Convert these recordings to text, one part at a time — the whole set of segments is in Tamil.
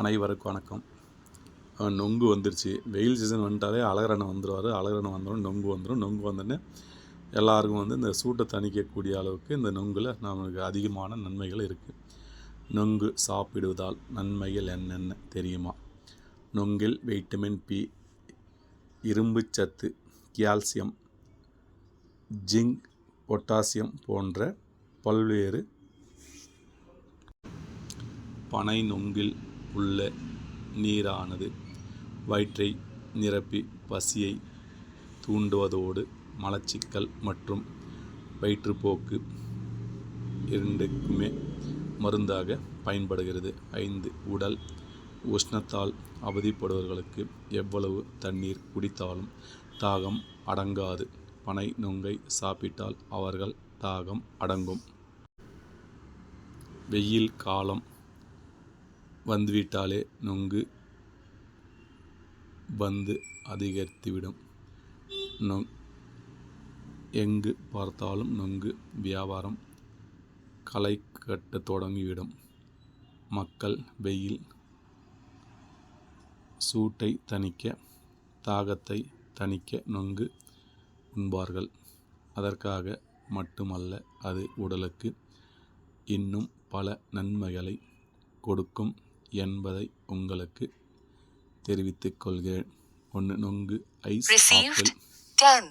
அனைவருக்கும் வணக்கம். நொங்கு வந்துருச்சு. வெயில் சீசன் வந்துட்டாலே அழகரண்ணன் வந்துடுவார் அழகரண்ணன் வந்தோடனே நொங்கு வந்துடும் நொங்கு வந்தோடனே எல்லாருக்கும் வந்து இந்த சூட்டை தணிக்கக்கூடிய அளவுக்கு இந்த நொங்கில் நமக்கு அதிகமான நன்மைகள் இருக்குது நொங்கு சாப்பிடுவதால் நன்மைகள் என்னென்ன தெரியுமா? நொங்கில் வைட்டமின் பி இரும்புச்சத்து கால்சியம் ஜிங்க் பொட்டாசியம் போன்ற பல்வேறு பனை நொங்கில் உள்ள நீரானது வயிற்றை நிரப்பி பசியை தூண்டுவதோடு மலச்சிக்கல் மற்றும் வயிற்றுப்போக்கு இரண்டுக்குமே மருந்தாக பயன்படுகிறது. ஐந்து உடல் உஷ்ணத்தால் அவதிப்படுபவர்களுக்கு எவ்வளவு தண்ணீர் குடித்தாலும் தாகம் அடங்காது. பனை நொங்கை சாப்பிட்டால் அவர்கள் தாகம் அடங்கும். வெயில் காலம் வந்துவிட்டாலே நொங்கு வந்து அதிகரித்துவிடும். நொங் எங்கு பார்த்தாலும் நொங்கு வியாபாரம் களை கட்ட தொடங்கிவிடும். மக்கள் வெயில் சூட்டை தணிக்க தாகத்தை தணிக்க நொங்கு உண்பார்கள். அதற்காக மட்டுமல்ல அது உடலுக்கு இன்னும் பல நன்மைகளை கொடுக்கும். என்பதை உங்களுக்கு தெரிவித்துக் கொள்கிறேன். ஒன்று நொங்கு ஐஸ் ஆப்பிள். 10.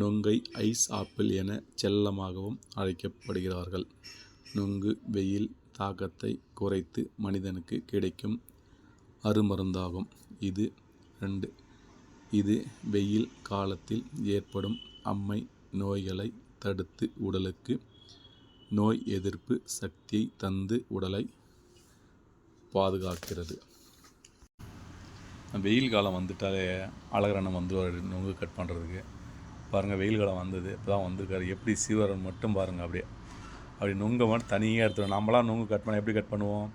நொங்கை ஐஸ் ஆப்பிள் என செல்லமாகவும் அழைக்கப்படுகிறார்கள். நொங்கு வெயில் தாக்கத்தை குறைத்து மனிதனுக்கு கிடைக்கும் அருமருந்தாகும். இது ரெண்டு. இது வெயில் காலத்தில் ஏற்படும் அம்மை நோய்களை தடுத்து உடலுக்கு நோய் எதிர்ப்பு சக்தியை தந்து உடலை பாதுகாக்கிறது. வெயில் காலம் வந்துட்டாலே அழகரண்ணன் வந்துடுவார் நொங்கு கட் பண்ணுறதுக்கு பாருங்கள் வெயில் காலம் வந்தது இப்போ தான் வந்திருக்காரு. எப்படி சீவரன் மட்டும் பாருங்கள் அப்படியே. அப்படி நொங்கை மட்டும் தனியாக எடுத்துருவோம். நம்மளாம் நொங்கு கட் பண்ண எப்படி கட் பண்ணுவோம்?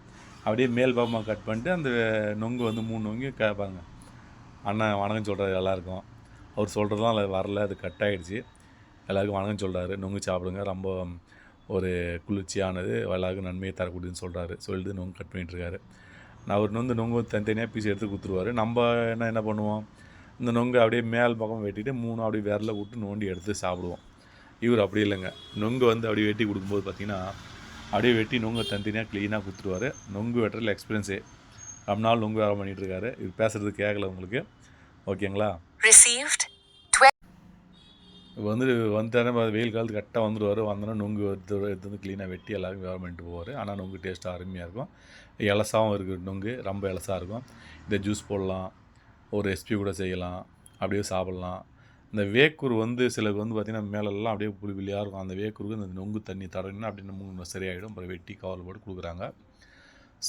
அப்படியே மேல் பாகமாக கட் பண்ணிட்டு அந்த நொங்கு வந்து மூணு நொங்கு கேட்பாங்க அண்ணன் வணக்கம் சொல்கிறாரு எல்லாருக்கும். அவர் சொல்கிறதுலாம் அதில் வரல அது கட் ஆகிடுச்சி எல்லாருக்கும் வணக்கம் சொல்கிறாரு நொங்கு சாப்பிடுங்க ரொம்ப ஒரு குளிர்ச்சியானது எல்லாருக்கும் நன்மையை தரக்கூடியதுன்னு சொல்கிறாரு சொல்லிட்டு நொங்கு கட் பண்ணிகிட்ருக்காரு நான் அவர் வந்து நொங்கு தனித்தனியாக பீஸ் எடுத்து கொடுத்துருவாரு. நம்ம என்ன என்ன பண்ணுவோம்? இந்த நொங்கு அப்படியே மேல் பக்கம் வெட்டிட்டு மூணு அப்படியே விரல விட்டு நோண்டி எடுத்து சாப்பிடுவோம். இவர் அப்படி இல்லைங்க. நொங்கு வந்து அப்படியே வெட்டி கொடுக்கும்போது பார்த்தீங்கன்னா அப்படியே வெட்டி நொங்கு தனித்தனியாக க்ளீனாக கொடுத்துருவாரு. நொங்கு வெட்டுறதுல எக்ஸ்பீரியன்ஸே ரொம்ப நாள் நொங்கு வேலை பண்ணிகிட்டு இருக்காரு இது பேசுகிறது கேட்கல உங்களுக்கு. ஓகேங்களா? இப்போ வந்து வந்துட்டானே வெயில் காலத்துக்கு கரெக்டாக வந்துடுவார் வந்தோன்னா நொங்கு எடுத்து எடுத்து வந்து க்ளீனாக வெட்டி எல்லாருக்கும் வியாபாரம் பண்ணிட்டு போவார். ஆனால் நொங்கு டேஸ்ட்டாக அருமையாக இருக்கும். இலசாவும் இருக்குது நொங்கு. ரொம்ப இலசாக இருக்கும். இந்த ஜூஸ் போடலாம். ஒரு ரெசிபி கூட செய்யலாம். அப்படியே சாப்பிட்லாம். இந்த வேக்கூர் வந்து சிலருக்கு வந்து பார்த்திங்கன்னா மேலெல்லாம் அப்படியே புளி புளியாக இருக்கும். அந்த வேக்கூருக்கு இந்த நொங்கு தண்ணி தடவினா அப்படின்னு மூணு சரியாயிடும். அப்புறம் வெட்டி கவர் போட்டு கொடுக்குறாங்க.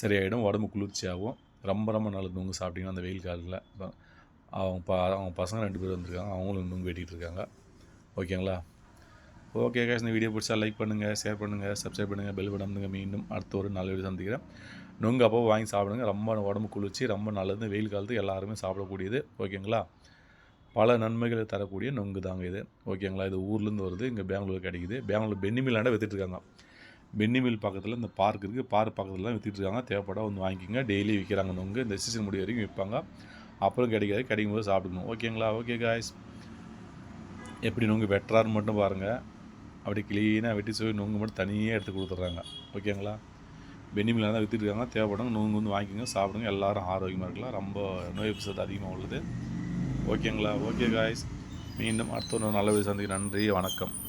சரியாயிடும். உடம்பு குளிர்ச்சியாகும். ரொம்ப ரொம்ப நல்லது நொங்கு சாப்பிட்டிங்கன்னா அந்த வெயில் காலத்தில். இப்போ அவங்க ப அவங்க பசங்க ரெண்டு பேர் வந்திருக்காங்க. அவங்களும் நொங்கு வெட்டிகிட்டு இருக்காங்க. ஓகேங்களா ஓகே கேஸ் இந்த வீடியோ பிடிச்சா லைக் பண்ணுங்கள் ஷேர் பண்ணுங்கள் சப்ஸ்கிரைப் பண்ணுங்கள் பெல் பட்டனுங்க மீண்டும் அடுத்த ஒரு நல்ல வீடியோ சந்திக்கிறேன். நொங்கு அப்போ வாங்கி சாப்பிடுங்க. ரொம்ப உடம்பு குளிர்ச்சி ரொம்ப நல்லது. வெயில் காலத்துக்கு எல்லாருமே சாப்பிடக்கூடியது. ஓகேங்களா பல நன்மைகளை தரக்கூடிய நொங்கு தாங்க இது. ஓகேங்களா இது ஊர்லேருந்து வருது இங்கே பெங்களூர் கிடைக்குது பெங்களூர் பென்னிமில்லாண்ட விற்றுட்ருக்காங்க பென்னிமில் பக்கத்தில் இந்த பார்க் இருக்குது பார்க் பக்கத்துலலாம் விற்றுட்ருக்காங்க இருக்காங்க. தேவைப்பட வந்து வாங்கிக்கோங்க. டெய்லி விற்கிறாங்க நொங்கு. இந்த சீசன் முடிய வரைக்கும் விற்பாங்க. அப்புறம் கிடைக்காது. கிடைக்கும் போது சாப்பிடணும் ஓகேங்களா ஓகே காய்ஸ் எப்படி நொங்கு வெட்டுறாருன்னு மட்டும் பாருங்கள் அப்படி க்ளீனாக வெட்டி சுவை நொங்கு மட்டும் தனியாக எடுத்து கொடுத்துட்றாங்க. ஓகேங்களா? பெனிமில் தான் வித்துட்டு இருக்காங்க நொங்கு வந்து வாங்கிக்கோங்க சாப்பிடுங்க. எல்லோரும் ஆரோக்கியமாக இருக்கலாம். ரொம்ப நோய் எபிசோட் அதிகமாக உள்ளது. ஓகேங்களா? ஓகே காய்ஸ் மீண்டும் அடுத்த ஒரு நல்ல வீடியோ நன்றி வணக்கம்.